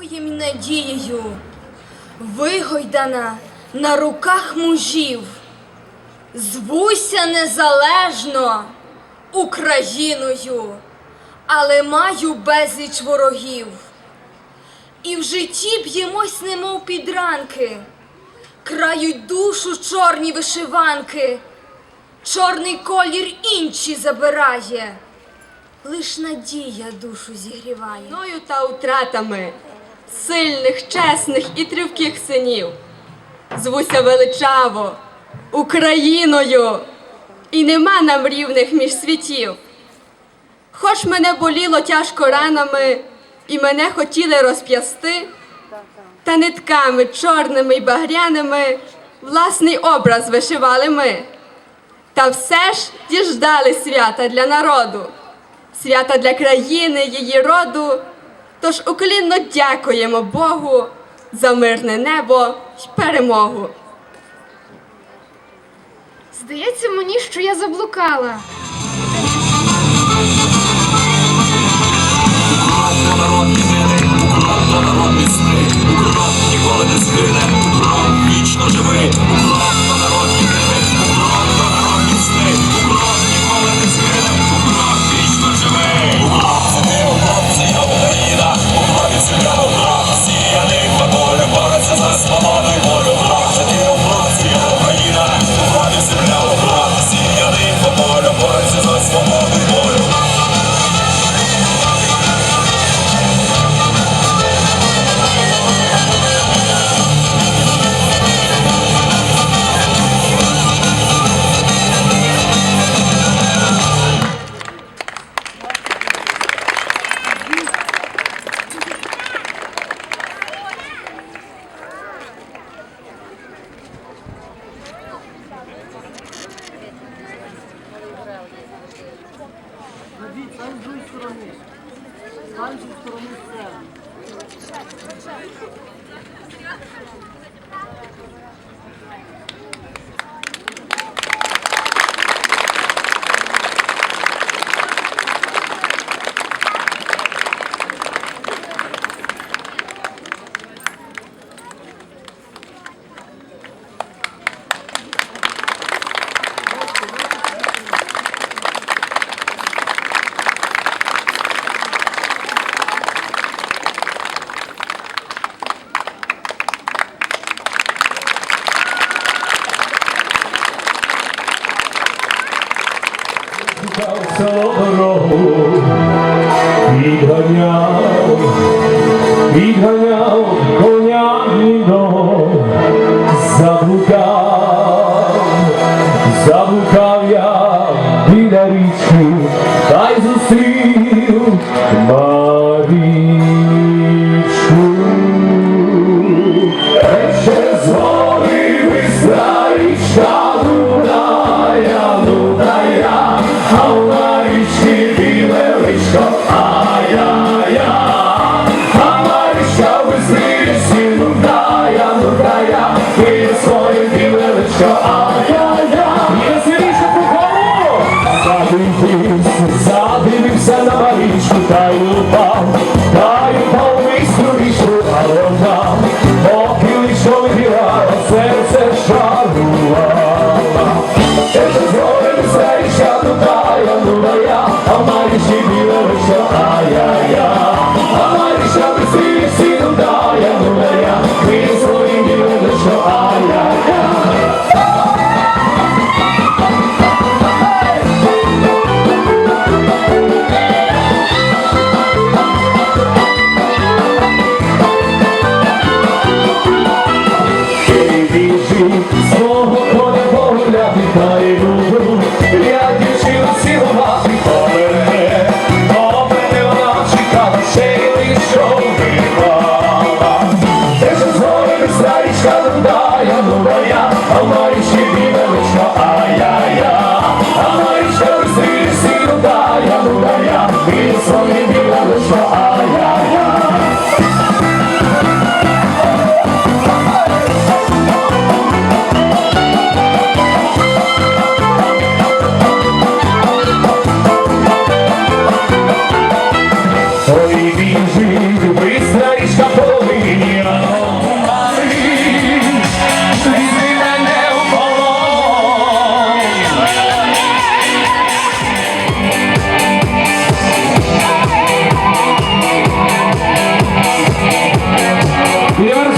і надією, вигойдана на руках мужів. Звуся незалежно Україною, але маю безліч ворогів. І в житті б'ємось, немов підранки, крають душу чорні вишиванки, чорний колір інші забирає, лиш надія душу зігріває. Мною та утратами сильних, чесних і тривких синів. Звуся величаво Україною, і нема нам рівних між світів. Хоч мене боліло тяжко ранами, і мене хотіли розп'ясти, та нитками чорними й багряними власний образ вишивали ми. Та все ж діждали свята для народу, свята для країни, її роду. Тож уклінно дякуємо Богу за мирне небо й перемогу. Здається мені, що я заблукала. Hangi usturamız? Hangi usturamız? Сцени. дорогу відганяв, відганяв коня віно, заблукав, заблукав я біля річки, та й зустрів Дивився на марічку та й упав. Allah'a Y de